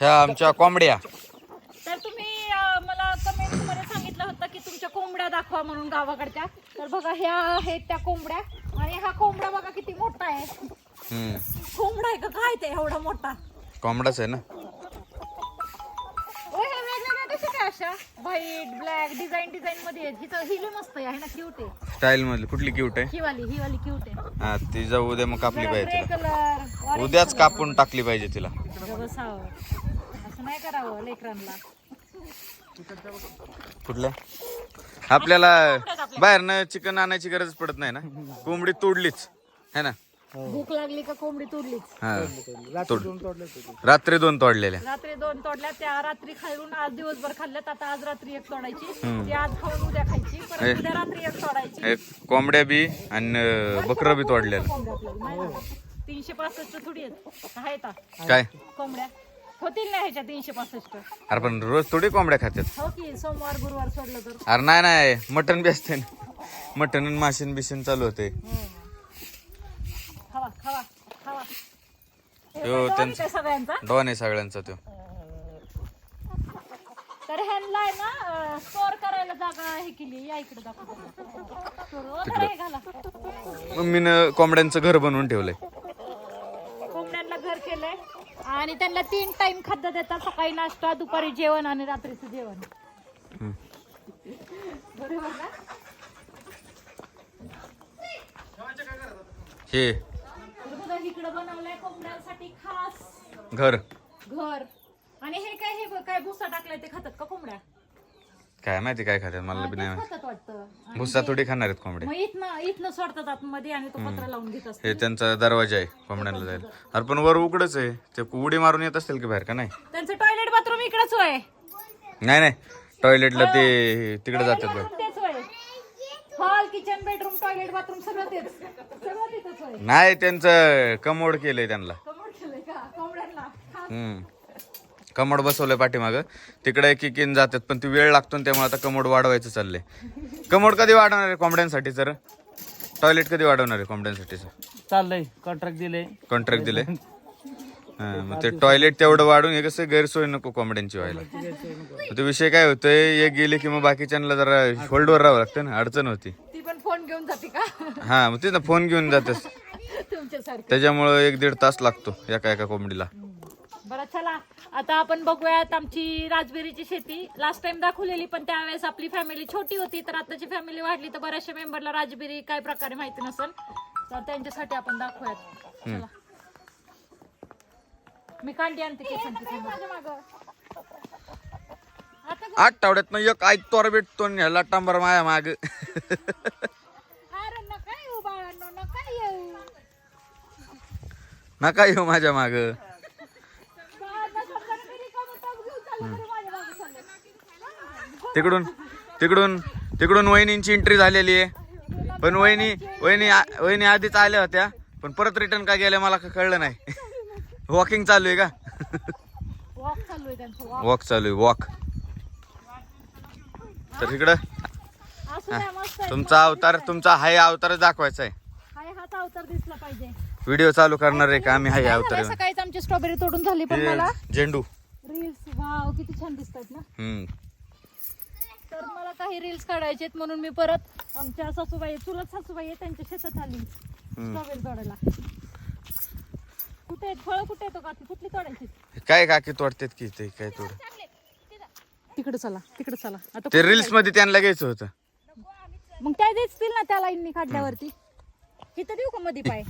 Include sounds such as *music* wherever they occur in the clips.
ह्या आमच्या कोंबड्या. तर तुम्ही अं, मला कमेंटमध्ये सांगितलं होतं की तुमच्या कोंबड्या दाखवा म्हणून गावाकडच्या. तर बघा ह्या आहेत त्या कोंबड्या. आणि हा कोंबडा बघा किती मोठा आहे. हम्म. कोंबडा आहे का? काय ते एवढा मोठा? कोंबडाच आहे ना? ओ हे वेगवेगळ्या कशा काय अशा. व्हाईट ब्लॅक डिझाईन डिझाईन मध्ये आहेत. हिचं हिले मस्त आहे. ना क्यूट आहे. स्टाईल मध्ये कुठली क्यूट आहे? ही वाली ही वाली क्यूट हा ती जाऊ उद्या मग कापली पाहिजे तिला. उद्याच कापून टाकली पाहिजे तिला. बसावं असं नाही करावं लेकरांना. कुठल्या आपल्याला बाहेरनं चिकन आणायची गरज पडत नाही ना? कोंबडी तोडलीच. है ना? भूक लागली का कोंबडी तुरलीच हा. तोड रात्री दोन तोडलेल्या रात्री दोन तोडल्या त्या रात्री खाऊन आज दिवसभर खाल्ल्यात आता आज रात्री एक तोडायची. ती आज खाऊन उद्या खायची परत उद्या रात्री एक तोडायची. एक कोंबड्या बी आणि बकरं बी तोडलेलं. कोंबड्या आपल्याला, नाही ना. तीनशे पासष्ट थोडी आहेत. का आहेत आ? काय? कोंबड्या. होतील ना ह्याच्या तीनशे पासष्ट. अरे पण रोज थोडी कोंबड्या खात्यात. हो की सोमवार गुरुवार सोडलं तर. अरे नाही नाही मटन बी असते ना. मटन आणि माशीन बिशीन चालू होते पण त्यांचं- सगळ्यांचा? डॉन आहे सगळ्यांचा तो. तर ह्यांना आहे ना स्टोअर करायला जागा हे केली. या इकडे दाखवतो मम्मीनं कोंबड्यांचं घर बनवून ठेवलंय. कोंबड्यांना घर केलंय. आणि त्यांना तीन टाइम खाद्य देतात. सकाळी नाश्ता दुपारी जेवण आणि रात्रीचं जेवण. बरोबर ना? हे. इकडं बनवलंय कोंबड्यांसाठी खास घर. घर. आणि हे काय हे बघ, काय भुसा टाकलाय ते खातात का कोंबड्या? काय माहिती काय खात्यात मला बी तेच नाही माहिती. खातात वाटतं भुस्सा थोडी खाणार आहेत कोंबड्या मग इथनं इथनं सोडतात आतमध्ये आणि तो पत्रा लावून घेत असते हे त्यांचा दरवाजा आहे कोंबड्यांना जायला अरे पण वर उघडच आहे. ते उडी मारून येत असतील की बाहेर का नाही? त्यांचं टॉयलेट बाथरूम इकडेच होय. नाही नाही. टॉयलेटला ते तिकडे जातात बघ. किचन बेडरूम टॉयलेट बाथरूम सगळं तेच. सगळं तिथंच होय. नाही त्यांचं कमोड केलंय त्यांना. कमोड केलंय का? कोंबड्यांना हम्म. कमोड बसवलंय पाठीमाग. तिकडे एक एक जातात पण ती वेळ लागतो ना त्यामुळे आता कमोड वाढवायचं चाललंय. कमोड कधी वाढवणार आहे कोंबड्यांसाठी सर? टॉयलेट कधी वाढवणार आहे कोंबड्यांसाठी सर? चाललंय. कॉन्ट्रॅक्ट दिले कॉन्ट्रॅक्ट दिले हा, मग ते टॉयलेट तेवढं वाढून हे कसं गैरसोय नको कोंबड्यांची व्हायला. मग ते विषय काय होतोय एक गेले की मग बाकीच्यांना जरा होल्डवर राहावं लागतं ना अडचण होती. घेऊन जाते का? हा मग ते ना फोन घेऊन जातेस तुमच्यासारखं. त्याच्यामुळं एक दीड तास लागतो एका एका कोंबडीला. बरं चला. आता आपण बघूयात आमची राजबेरीची शेती. लास्ट टाइम दाखवलेली पण त्यावेळेस आपली फॅमिली छोटी होती तर आताची फॅमिली वाढली तर बऱ्याचशा मेंबरला राजबेरी काय प्रकारे माहिती नसेल. तर त्यांच्यासाठी आपण दाखवूयात. चला. मी कांडी आणते आठवड्यात एक ऐक तोर भेटतो ह्याला टांबर माया माग. *laughs* नका येऊ माझ्या माग. तिकडून तिकडून तिकडून वहिनींची एंट्री झालेली आहे. पण वहिनी वहिनी वहिनी आधीच आल्या होत्या पण परत रिटर्न का गेल्या मला का कळलं नाही. *laughs* वॉकिंग चालू आहे का? वॉक चालू आहे वॉक तर इकडं. तुमचा अवतार तुमचा हाय अवतार दाखवायचा आहे. व्हिडिओ चालू करणार आहे का? आम्ही हाय काय अवतार सकाळीच आमची स्ट्रॉबेरी तोडून झाली पण मला. हे झेंडू. रील्स वाव किती छान दिसतात ना. हम्म. तर मला काही रील्स काढायचे म्हणून मी परत आमच्या सासूबाई चुलत सासूबाई आहे त्यांच्या शेतात आली. स्ट्रॉबेरी तोडायला. कुठे आहेत? फळं कुठे येतो का कुठली तोडायची? काय काकी तोडतात की ते? काय तोड तिकडे चला तिकडे चला. आता ते रील्समध्ये त्यांना घ्यायचं होतं. मग त्या दिसतील ना त्या लाईननी काढल्यावरती. इथं देऊ का मध्ये पाय?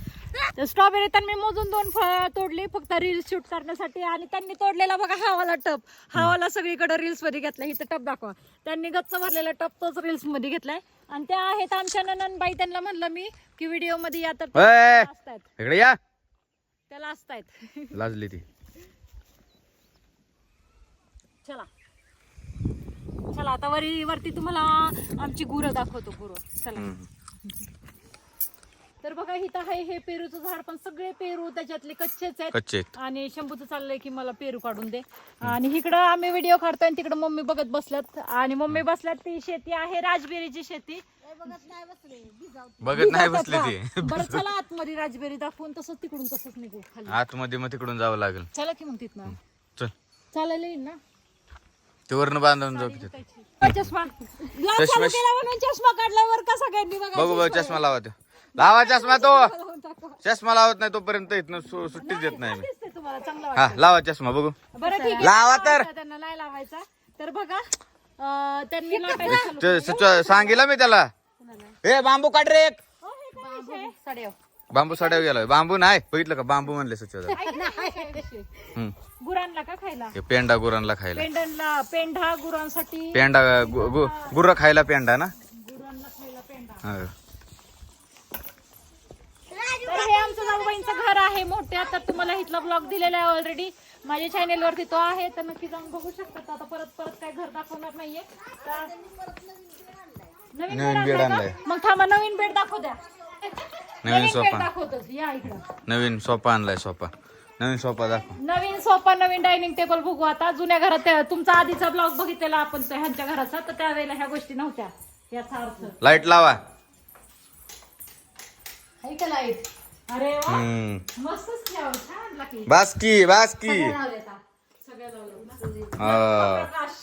तर स्ट्रॉबेरी त्यांनी मोजून दोन फळ तोडली फक्त रील्स शूट करण्यासाठी. आणि त्यांनी तोडलेला बघा हावाला टप. हावाला सगळीकडे रील्समध्ये घेतलाय. इथं टप दाखवा. त्यांनी गच्च भरलेला टप तोच रील्समध्ये घेतलाय. आणि त्या आहेत आमच्या नननबाई त्यांना म्हणलं मी की व्हिडिओमध्ये या तर इकडे या. त्याला असतायत. लाजली ती. चला. चला आता वरी वरती तुम्हाला आमची गुरं दाखवतो गुरं. चला. हम्म. तर बघा इथं आहे हे पेरूचं झाड पण सगळे पेरू त्याच्यातले कच्चेच आहेत. कच्चे आहेत. आणि शंभूचं चाललंय की मला पेरू काढून दे. आणि इकडं आम्ही व्हिडिओ काढतोय आणि तिकडं मम्मी बघत बसल्यात. आणि मम्मी बसल्यात ती शेती आहे राजबेरीची शेती. बघत नाही बसली ती. बरं चला आतमध्ये राजबेरी दाखवून तसंच तिकडून तसंच निघू खाली. आतमध्ये मग तिकडून जावं लागेल. चला की मग तिथनं. चल. चालायला येईल ना? ते वरनं बांधून जाऊ तिथे. चष्मा. ग्लास चालू केला म्हणून चष्मा काढल्यावर का सगळ्यांनी बघा बघू बघू चष्मा लावा तो. लावा चष्मा तो. *laughs* चष्मा लावत नाही तोपर्यंत इथनं सु- सुट्टीच देत नाही मी. दिसतंय तुम्हाला चांगला हा लावा चष्मा बघू. बरं ठीक आहे. लावा तर. लावायचा, त्यांना नाही लावायचा. तर बघा अं, त्यांनी लाटायला चालू ते सच- सांगितलं मी त्याला. ए बांबू काढ रे एक. हो. बांबू साड्यावर गेला बांबू नाही बघितलं का? बांबू म्हणले सचिव? गुरांना का खायला? पेंडा गुरांना खायला. पेंडनला पेंढा गुरांसाठी. पेंडा गु- गु- गुरं खायला पेंडा ना? गुरांना खायला पेंढा हा. तर हे आमचं जाऊबाईंचं घर आहे मोठे. आता तुम्हाला इथला ब्लॉग दिलेला आहे ऑलरेडी माझ्या चॅनेल वरती तो आहे तर नक्की जाऊन बघू शकता. आता परत परत काय घर दाखवणार नाहीये. नवीन नवीन बेड बेड आणलाय आणलाय. का? मग थांबा नवीन बेड दाखव द्या. नवीन बेड सोफा या इकडं. नवीन सोफा आणलाय सोफा. नवीन सोफा दाखव. नवीन सोफा नवीन डायनिंग टेबल बघू आता. जुन्या घरात त्या- तुमचा आधीचा ब्लॉग बघितलेला आपण ह्यांच्या घराचा. तर त्यावेळेला ह्या गोष्टी नव्हत्या. याचा अर्थ. लाइट लावा. आहे का लाइट अरे वा. हम्म. मस्तच ठेव छान लागली बास्की बास्की सगळ्या लावल्यात हा. सगळ्या लावल्यात ना. हा. प्रकाश.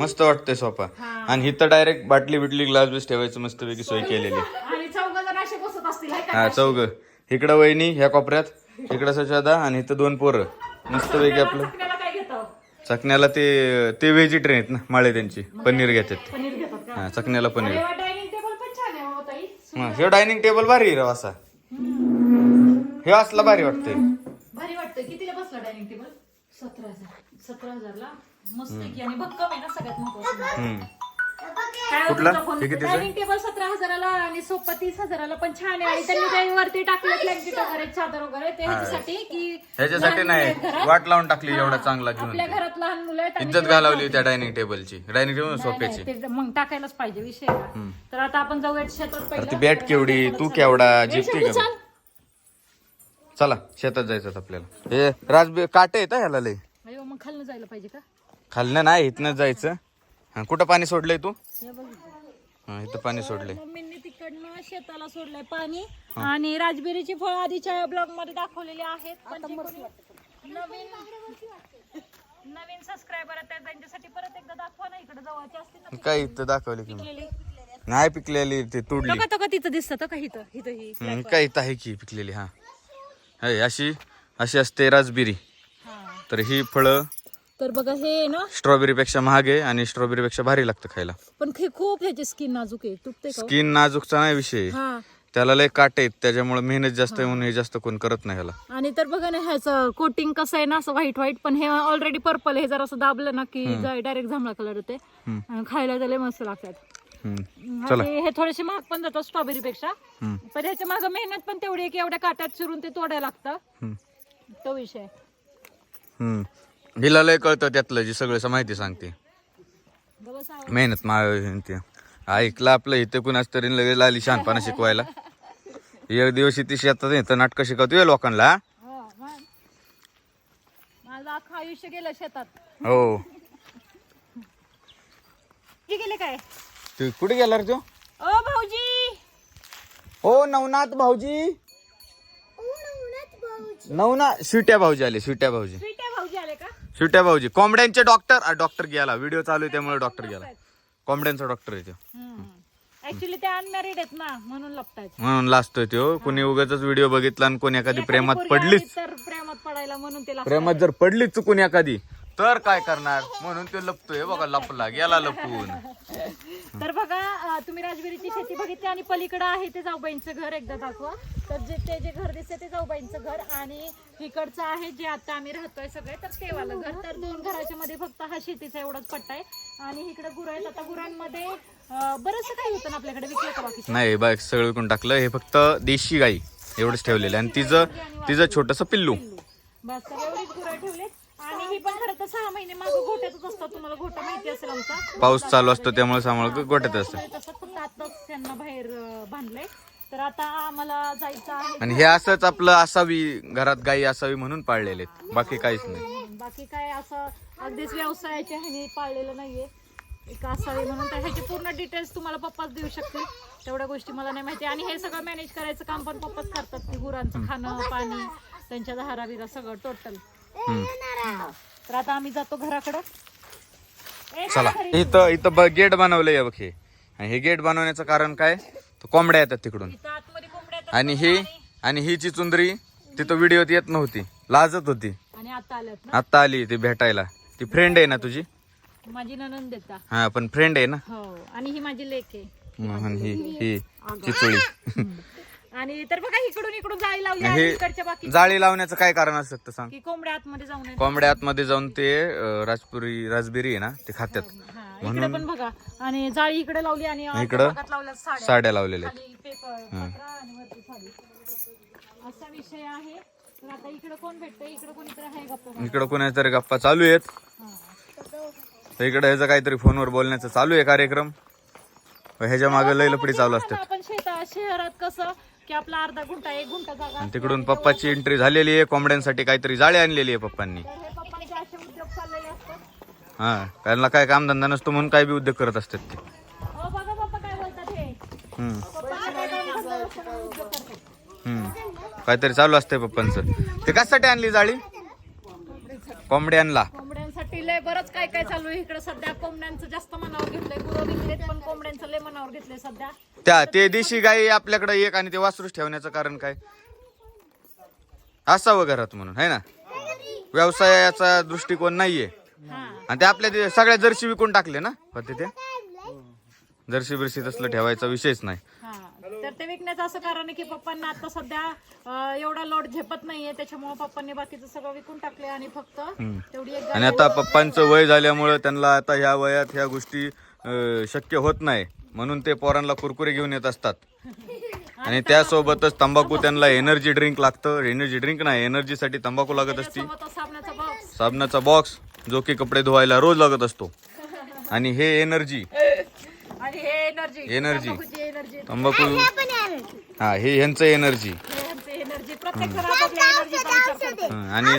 मस्त वाटतंय सोफा आणि इथं डायरेक्ट बाटली बिटली ग्लास बिस ठेवायचं मस्त पैकी सोय केलेली. आणि चौघ जण असे बसत असतील हाय का? हा चौघ. इकडं वहिनी ह्या कोपऱ्यात. इकडं सचादा आणि इथं दोन पोरं. मस्त पैकी आपलं. चकण्याला काय घेतो? चकण्याला ते ते व्हेजिटेरियन आहेत ना माळे त्यांची. पनीर घेतात पनीर घेतात का? हा चकण्याला पनीर. डायनिंग टेबल पण छान आहे हो ताई. हा हे डायनिंग टेबल भारी आहे रे असा. हे असला भारी वाटतंय. भारी वाटतं कितीला बसला डायनिंग टेबल? सतरा हजार. सतरा हजारला? मस्त आहे की. आणि भक्कम आहे ना सगळ्यात महत्वाचं. हम्म. काय कुठला? होतं फोन हे कितीचं? डायनिंग टेबल सतरा हजाराला आणि सोफा तीस हजाराला पण छान आहे. आणि त्यांनी त्यावरती टाकले ब्लँकेट वगैरे चादर वगैरे ते ह्याच्यासाठी की ह्याच्यासाठी लहान नाही. मुलं आहेत घरात. वाट लावून टाकली एवढा चांगला घेऊन आपल्या घरात लहान मुलं आहेत आणि इज्जत घालवली त्या डायनिंग टेबलची. डायनिंग टेबल नाही, सोफ्याची. नाही, ते मग टाकायलाच पाहिजे विषय? तर आता आपण जाऊयात शेतात ती बॅट केवढी? तू केवढा जिपती का चाल. शेतात जायचं आपल्याला. हे राजबे काटे येत ह्याला लय अयो मग खाल्लं जायला पाहिजे का? खालनं नाही इथनं जायचं. हा कुठं पाणी सोडलंय तू? हे इथं. हा इथं पाणी सोडलंय. मम्मींनी तिकडनं शेताला सोडलंय पाणी. आणि राजबेरीची फळ आधीच्या ब्लॉगमध्ये दाखवलेली आहेत. पण जे कोणी नवीन नवीन सबस्क्रायबर आहेत त्यांच्यासाठी परत एकदा दाखवा ना इकडे जवळचे असतील ना काय इथं दाखवली की पिकलेली. नाही पिकलेली ते तुडली. का का तिथं दिसतं का इथं इथं ही हम्म, काय इथं आहे की पिकलेली हा. हे, अशी अशी असते राजबेरी. तर ही फळं तर बघा हे ना? स्ट्रॉबेरी पेक्षा महाग आहे आणि स्ट्रॉबेरी पेक्षा भारी लागतं खायला. पण हे खूप ह्याची स्किन नाजूक आहे. तुटते का हो? स्किन नाजूकचा नाही विषय. हा. त्याला लय काटे आहेत त्याच्यामुळे मेहनत जास्त आहे म्हणून हे जास्त कोण करत नाही ह्याला. आणि तर बघा ना ह्याचं कोटिंग कसं आहे ना असं व्हाईट व्हाईट पण हे ऑलरेडी पर्पल हे जर असं दाबलं ना की डायरेक्ट जांभळा कलर आणि खायला त्याला मस्त लागतात. चला आणि हे थोडेसे महाग पण जातात स्ट्रॉबेरी पेक्षा हम्म. पण ह्याच्या मागे मेहनत पण तेवढी आहे की एवढ्या काट्यात चिरून ते तोडायला लागतं. हम्म. तो विषय. हम्म. हिला लय कळतं त्यातलं जी सगळं माहिती सांगते. मेहनत मा ते. ऐकलं आपलं इथे कुणाच तरी लगेच आली शहाणपणा शिकवायला. एक दिवस ती शेतात येतं नाटकं शिकवतोय लोकांना हो, मग. माझं अख्खं आयुष्य गेलं शेतात. हो. किती गेले काय? तू कुठे गेला रे तो? ओ भाऊजी! हो नवनाथ भाऊजी! नवनाथ स्वीट्या भाऊजी आले स्वीट्या भाऊजी. आहे भाऊजी आले का? स्वीट्या भाऊजी. कोंबड्यांचे डॉक्टर डॉक्टर गेला. व्हिडिओ चालू आहे त्यामुळे डॉक्टर गेला. कोंबड्यांचा डॉक्टर आहे तो. ऍक्च्युली ते अनमॅरिड आहेत ना म्हणून लपतायत. म्हणून लाजतोय तो. कोणी उगाच व्हिडिओ बघितला आणि कोणी एखादी प्रेमात पोरगी पडलीच. तर प्रेमात पडायला म्हणून ते. प्रेमात जर पडलीच चुकून एखादी तर काय करणार? म्हणून तो लपतोय. बघा लपला गेला लपून. *laughs* तर बघा अं, तुम्ही राजगिरीची शेती बघितली आणि पलीकडे आहे ते जाऊबाईंचं घर एकदा दाखवा. तर जे ते जे घर दिसते ते जाऊबाईंचं घर आणि इकडचं आहे जे आता आम्ही राहतोय सगळे तर ते वालं घर. तर दोन घराच्या मध्ये फक्त हा शेतीचा एवढाच पट्टा आहे. आणि इकडे गुरं आहेत. आता गुरांमध्ये बरंच काही होतं ना आपल्याकडे? विकलं का बाकी नाही बघ सगळं विकून टाकलं. हे फक्त देशी गाई एवढंच ठेवलेलं आहे. आणि तिचं तिचं छोटस पिल्लू. बस तर एवढीच गुरं ठेवलेत. आणि ही पण खरं तर सहा महिने मागं असतात. तुम्हाला माहिती असेल आमचा. पाऊस चालू असतो त्यामुळे सांभाळ गोट्यात असतं. तसं आताच त्यांना बाहेर अं, बांधलंय. तर आता आम्हाला जायचं आहे. आणि हे असंच आपलं असावी घरात गाई असावी म्हणून पाळलेले आहेत बाकी काहीच नाही. बाकी काय असं अगदीच व्यवसायाच्या ह्याने पाळलेलं नाहीये. एक असावी म्हणून तर ह्याची पूर्ण डिटेल्स तुम्हाला पप्पाच देऊ शकतील. तेवढ्या गोष्टी मला नाही माहिती. आणि हे सगळं मॅनेज करायचं काम पण पप्पाच करतात. की गुरांचं खाणं पाणी त्यांच्या धारा बिरा सगळं टोटल तर आता आम्ही जातो घराकडं. चला. इथं इथं गेट बनवलंय बघ हे. आणि हे गेट बनवण्याचं कारण काय? तर कोंबड्या येतात तिकडून. इथं आतमध्ये कोंबड्या येतात आणि ही आणि ही चिचुंदरी तिथं व्हिडिओत येत नव्हती. लाजत होती. आणि आता आल्यात ना? आता आली ती भेटायला. ती फ्रेंड आहे ना तुझी? माझी ननंद देता हा पण फ्रेंड आहे ना? हो आणि ही माझी लेक आहे. ही ही चिचोळी. आणि तर बघा इकडून इकडून जाळी लावली हे इकडच्या बाकी जाळी लावण्याचं काय कारण असू शकतं सांग? की कोंबड्या आतमध्ये जाऊ नये कोंबड्या आतमध्ये जाऊन ते अं, राजपुरी राजबिरी आहे ना ते खात्यात. हा, इकडे पण बघा. आणि जाळी इकडे लावली आणि आतल्या इकडं भागात लावल्या साड्या. साड्या लावलेल्या आहेत. खाली पेपर पत्रा आणि वरती साडी. असा विषय आहे. तर आता इकडे कोण भेटतंय? इकडे कोणीतरी आहे गप्पा इकडं कोणाच्या तरी गप्पा चालू आहेत. तर इकडं ह्याचं काहीतरी फोनवर बोलण्याचं चालू आहे कार्यक्रम. ह्याच्या मागे लय लपडी चालू असते आपण शेता शहरात कसं की आपला अर्धा गुंठा एक गुंठा जागा आणि तिकडून पप्पाची एंट्री झालेली आहे कोंबड्यांसाठी काहीतरी जाळी आणलेली आहे पप्पांनी. तर हे पप्पांचे असे उद्योग चाललेले असतात. हा त्यांना काय कामधंदा नसतो म्हणून काय बी उद्योग करत असतात ते. हो बघा पप्पा काय बोलतात हे. हम्म, पप्पा काय कामधंदा नसतो म्हणून उद्योग करतात. हम्म. काहीतरी चालू असते पप्पांचं. ते कशासाठी आणली जाळी? कोंबड्यांना कोंबड्यांसाठी लय बरंच काय काय चालू आहे इकडे सध्या. कोंबड्यांचं जास्त मनावर घेतलंय. गुरं विकलेत पण कोंबड्यांचं लय मनावर घेतलंय सध्या. त्या ते देशी गाई आपल्याकडे एक आणि ते वासरूच ठेवण्याचं कारण काय? असावं घरात म्हणून है ना? व्यवसायाचा दृष्टिकोन नाहीये. हा आणि ते आपल्या सगळ्या जर्शी विकून टाकले ना होते ते? जर्शी बिर्शी तसलं ठेवायचा विषयच नाही. हा. तर ते विकण्याचं असं कारण आहे की पप्पांना आता सध्या एवढा लोड झेपत नाहीये त्याच्यामुळे पप्पांनी बाकीचं सगळं विकून टाकले आणि फक्त तेवढी एक आणि आता पप्पांचं वय झाल्यामुळं त्यांना आता ह्या वयात ह्या गोष्टी शक्य होत नाही. म्हणून ते पोरांना कुरकुरे घेऊन येत असतात. आणि त्यासोबतच तंबाखू त्यांना एनर्जी ड्रिंक लागतं. एनर्जी ड्रिंक नाही एनर्जीसाठी तंबाखू लागत असती. साबणाचा बॉक्स साबणाचा बॉक्स जो की कपडे धुवायला रोज लागत असतो. आणि हे एनर्जी आणि हे एनर्जी एनर्जी एनर्जी तंबाखू हा हे ह्यांचं एनर्जी आणि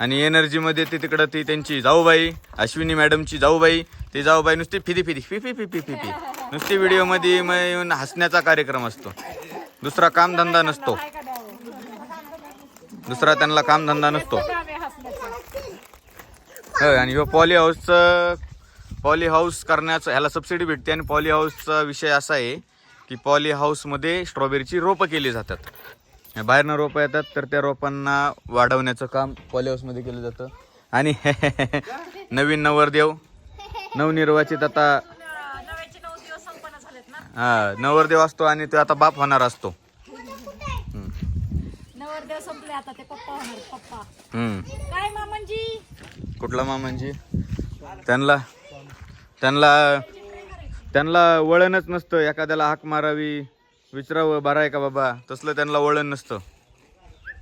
आणि एनर्जी मध्ये ते तिकडं ती त्यांची जाऊबाई अश्विनी मॅडमची जाऊबाई ती जाऊबाई नुसती फिदी फिदी फि फि फि फि फि फि नुसती व्हिडिओमध्ये मग येऊन हसण्याचा कार्यक्रम असतो. दुसरा कामधंदा नसतो. दुसरा त्यांना कामधंदा नसतो. काम होय, आणि ह्यो पॉली हाऊसचं पॉली हाऊस करण्याचं ह्याला सबसिडी भेटते आणि पॉली हाऊसचा विषय असा आहे की पॉली हाऊसमध्ये स्ट्रॉबेरीची रोपं केली जातात. बाहेरनं रोपं येतात तर त्या रोपांना वाढवण्याचं काम पॉली हाऊसमध्ये केलं जातं. आणि *laughs* नवीन नवरदेव नवनिर्वाचित आता नव्याचे नऊ दिवस संपन्न झालेत ना हा नवरदेव असतो आणि तो आता बाप होणार असतो. नवरदेव संपले आता ते पप्पा होणार पप्पा. हम्म. काय कुठला मामांजी? त्यांना त्यांना त्यांना वळणच नसतं. एखाद्याला हाक मारावी विचारावं बरं आहे का बाबा? तसलं त्यांना वळण नसतं.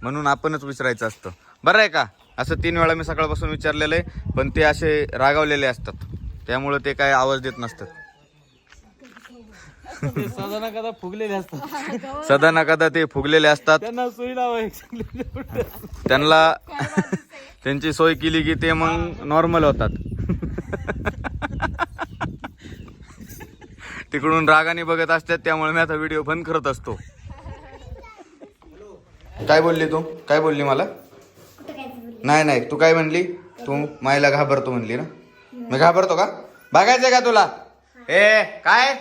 म्हणून आपणच विचारायचं असतं. बरं आहे का? असं तीन वेळा मी सकाळपासून विचारलेलं आहे पण ते असे रागावलेले असतात. त्यामुळं ते काय आवाज देत नसतात. ते साधारण कदा फुगलेले असतात. सदा ना कदा ते फुगलेले असतात. त्यांना सुई लावायची त्यांना त्यांची सोय केली की ते मग नॉर्मल होतात. तिकडून रागाने बघत असतात त्यामुळे मी आता व्हिडिओ बंद करत असतो. काय बोलली तू? काय बोलली मला? नाही नाही. तू काय म्हणली? तू मायला घाबरतो म्हणली ना? मी घाबरतो का? बघायचंय का तुला? ए काय?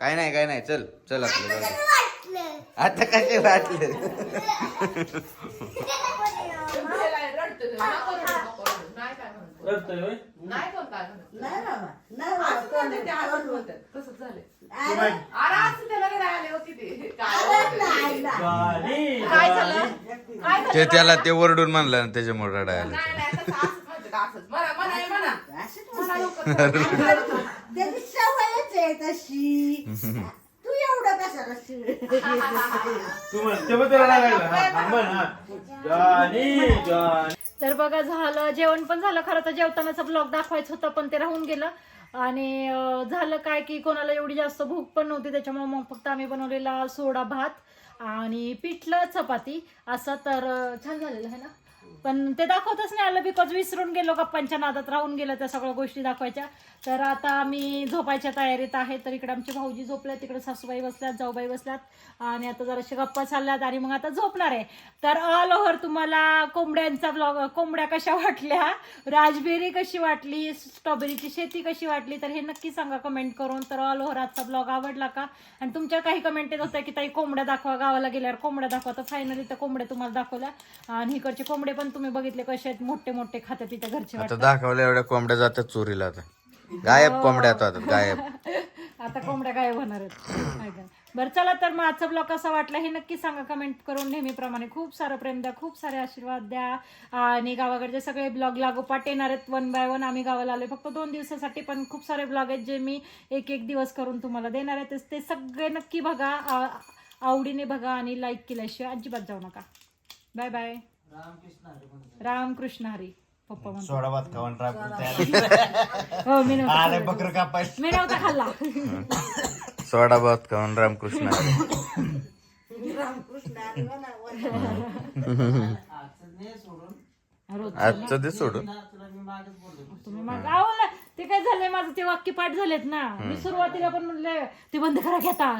काय नाही काय नाही. चल चल आपलं जाऊ दे. आता कसे वाटले? रडतोय होय? गाणी, गाणी. ते त्याला ते. ओरडून म्हणलं ना त्याच्यामुळे रडायला सवयच आहे तशी तू एवढं कशाला शिळ- तू म्हण, ते पण त्याला लागायला. हा, हा, म्हण, हा. गाणी, गाणी. तर बघा झालं. जेवण पण झालं खरं तर. जेवतानाच ब्लॉग दाखवायचं होतं पण ते राहून गेलं. आणि झालं काय की कोणाला एवढी जास्त भूक पण नव्हती त्याच्यामुळे मग फक्त आम्ही बनवलेला सोडा भात आणि पिठलं चपाती. असं तर छान झालेलं आहे ना? पण ते दाखवतच नाही आलं बिकॉज विसरून गेलो गप्पांच्या नादात राहून गेलं त्या सगळ्या गोष्टी दाखवायच्या. तर आता आम्ही झोपायच्या तयारीत आहे. तर इकडे आमचे भाऊजी झोपले तिकडे सासूबाई बसल्यात जाऊबाई बसल्यात. आणि आता जराशी गप्पा चालल्यात आणि मग आता झोपणार आहे. तर ऑल ओव्हर तुम्हाला कोंबड्यांचा ब्लॉग कोंबड्या कशा वाटल्या राजबेरी कशी वाटली स्ट्रॉबेरीची शेती कशी वाटली तर हे नक्की सांगा कमेंट करून. तर ऑल ओव्हर आजचा ब्लॉग आवडला का? आणि तुमच्या काही कमेंट येत होत्या की ताई कोंबड्या दाखवा गावाला गेल्यावर कोंबड्या दाखवा. तर फायनली तर कोंबड्या तुम्हाला दाखवल्या. आणि इकडचे कोंबडे पण तुम्ही बघितले कसे आहेत मोठे मोठे खात्यात तिथे घरचे आता दाखवल्या एवढ्या कोंबड्या जातात चोरीला आता. गायब कोंबड्या आता गायब. *laughs* आता कोंबड्या गायब होणार आहेत. का? बरं चला तर मग आजचा ब्लॉग कसा वाटला हे नक्की सांगा. कमेंट करून नेहमीप्रमाणे खूप सारं प्रेम द्या खूप सारे आशीर्वाद द्या. आणि गावाकडचे सगळे ब्लॉग लागोपाठ येणार आहेत वन बाय वन आम्ही गावाला आलोय फक्त दोन दिवसासाठी पण खूप सारे ब्लॉग आहेत जे मी एक एक दिवस करून तुम्हाला देणार आहे. ते सगळे नक्की बघा. आ- आवडीने बघा आणि लाईक केल्याशिवाय अजिबात जाऊ नका. बाय बाय रामकृष्ण हरी पप्पा म्हणतो सोडा भात खाऊन राखून हो मी आले. बकर कापायला. मी नव्हता खाल्ला. सोडा भात खाऊन रामकृष्ण हरी. रोज आजचं ते सोडून. तुम्ही मग अहो ना, ते काय झालंय माझं ते वाक्य पाठ झालेत ना. मी सुरुवातीला पण म्हणले ते बंद करा घेता